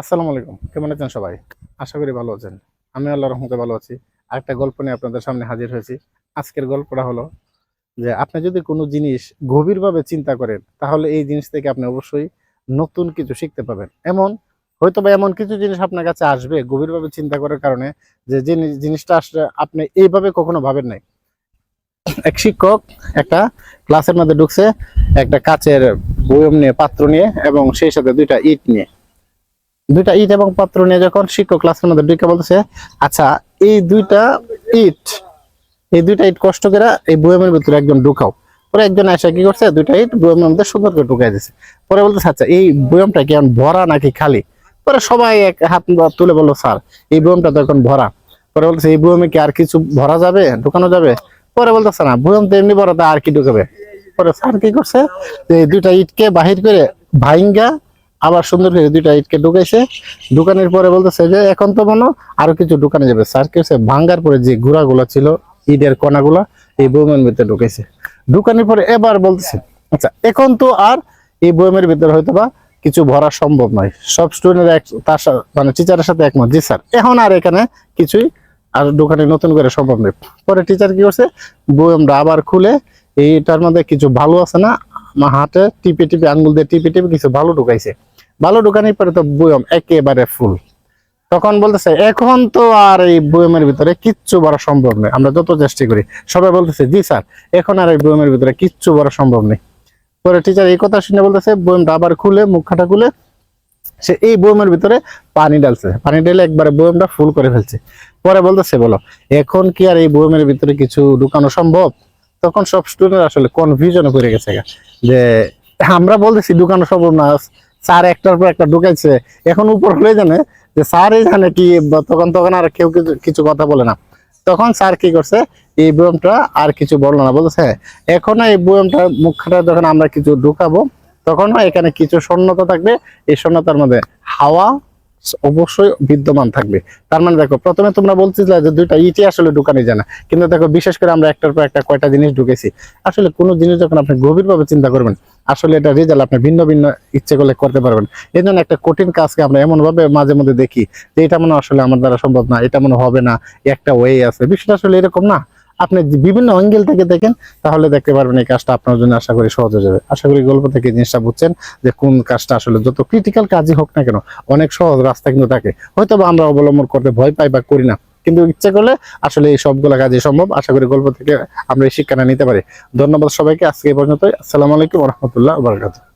আসসালামু আলাইকুম। কেমন আছেন সবাই? আশা করি ভালো আছেন। আমি আল্লাহ রহমতে ভালো আছি। আরেকটা গল্প নিয়ে আপনাদের সামনে হাজির হয়েছি। আজকের গল্পটা হলো যে, আপনি যদি কোনো জিনিস গভীরভাবে চিন্তা করেন, তাহলে এই জিনিস থেকে আপনি অবশ্যই নতুন কিছু শিখতে পাবেন এমন হয়তো বা এমন কিছু জিনিস আপনার কাছে আসবে গভীরভাবে চিন্তা করার কারণে যে জিনিস জিনিসটা আসলে আপনি এইভাবে কখনো ভাবেন নাই। এক শিক্ষক একটা ক্লাসের মধ্যে ঢুকছে, একটা কাচের বয়ম নিয়ে, পাত্র নিয়ে, এবং সেই সাথে দুইটা ইট নিয়ে। দুইটা ইট এবং পাত্র নিয়ে যখন শিক্ষক ক্লাসের মধ্যে ঢুকে বলতেছে আচ্ছা এই দুইটা ইট এই দুইটা ইট কষ্ট করে এই বয়মের ভিতরে একজন ঢুকাও। পরে একজন এসে কি করছে, দুইটা ইট বয়মের মধ্যে সুন্দর করে ঢুকাই দিছে। পরে বলতেছে আচ্ছা এই বয়মটা কি ভরা নাকি খালি? পরে সবাই এক হাত তুলে বলল, স্যার, এই বয়মটা তো এখন ভরা। পরে বলতেছে, এই বয়মে কি আর কিছু ভরা যাবে, ঢুকানো যাবে? পরে বলতেছে, না বয়ম তো এমনি ভরা, তা আর কি ঢুকাবে? পরে স্যার কি করছে এই দুইটা ইটকে বাহির করে ভাইঙ্গা আবার সুন্দর করে দুইটা ইটকে ঢুকাইছে। দোকানের পরে বলতেছে যে, এখন তো মনে আরও কিছু দোকানে যাবে। স্যার কি ভাঙ্গার পরে যে গুড়াগুলো ছিল, ইটের কণাগুলা, এই বয়মের ভিতরে ঢুকাইছে। দোকানের পরে এবার বলতেছে আচ্ছা এখন তো আর এই বয়মের ভিতরে হয়তো বা কিছু ভরা সম্ভব নয়। সব স্টুডেন্ট তার মানে টিচারের সাথে একমত, জি স্যার, এখন আর এখানে কিছুই আর দোকানে নতুন করে সম্ভব নেই পরে টিচার কি করছে বয়মটা আবার খুলে, এইটার মধ্যে কিছু ভালো আছে না? হাতে টিপে টিপে, আঙ্গুল দিয়ে টিপে টিপে কিছু ভালো ঢুকাইছে। ভালো ঢুকানোর পরে তো বয়ম একেবারে ফুল তখন বলতেছে, এখন তো আর এই বয়মের ভিতরে কিচ্ছু বড় সম্ভব নেই আমরা যত চেষ্টা করি, সবাই বলতেছে, জি স্যার, এখন আর এই বয়মের ভিতরে কিচ্ছু বড় সম্ভব নেই। পরে টিচার এই কথা শুনে বলতেছে বয়মটা আবার খুলে মুখাটা খুলে, সে এই বয়মের ভিতরে পানি ডালছে পানি ঢেলে একবারে বয়মটা ফুল করে ফেলছে। পরে বলতেছে, বলো, এখন কি আর এই বয়মের ভিতরে কিছু ঢুকানো সম্ভব? তখন সব স্টুডেন্ট আসলে কনফিউশনে পড়ে গেছে যে, আমরা বলতেছি ঢুকানো সম্ভব না স্যার একটার পর একটা ঢুকাইছে। এখন উপর হলে জানে যে স্যার এই জানে কি, তখন তখন আর কেউ কিছু কথা বলে না। তখন স্যার কি করছে, এই বয়মটা আর কিছু বলল না বলতেছে এখন এই বয়মটা মুখটা যখন আমরা কিছু ঢুকাবো, তখন এখানে কিছু শূন্যতা থাকবে। এই শূন্যতার মধ্যে হাওয়া অবশ্যই বিদ্যমান থাকবে। তার মানে দেখো, প্রথমে তোমরা বলছিলে যে দুইটা ইটি আসলে ঢুকানি জানা কিন্তু দেখো, বিশেষ করে আমরা একটার পর একটা কয়টা জিনিস ঢুকেছি। আসলে কোনো জিনিস যখন আপনি গভীরভাবে চিন্তা করবেন, আসলে এটা রেজাল্ট আপনি ভিন্ন ভিন্ন ইচ্ছে করলে করতে পারবেন। এই জন্য একটা কঠিন কাজকে আমরা এমন ভাবে মাঝে মধ্যে দেখি যে এটা মনে আসলে আমার দ্বারা সম্ভব না, এটা মনে হবে না, একটা ওয়ে আছে। বিষয়টা আসলে এরকম না। আপনি বিভিন্ন অ্যাঙ্গেল থেকে দেখেন, তাহলে দেখতে পারবেন এই কাজটা আপনার জন্য আশা করি সহজ হয়ে যাবে। আশা করি গল্প থেকে জিনিসটা বুঝছেন যে কোন কাজটা আসলে যত ক্রিটিক্যাল কাজই হোক না কেন, অনেক সহজ রাস্তা কিন্তু থাকে। হয়তো বা আমরা অবলম্বন করতে ভয় পাই বা করি না, কিন্তু ইচ্ছে করলে আসলে এই সবগুলো কাজই সম্ভব। আশা করি গল্প থেকে আমরা এই শিক্ষাটা নিতে পারি। ধন্যবাদ সবাইকে, আজকে পর্যন্ত আসসালামু আলাইকুম রহমতুল্লাহ বারকাতুহ।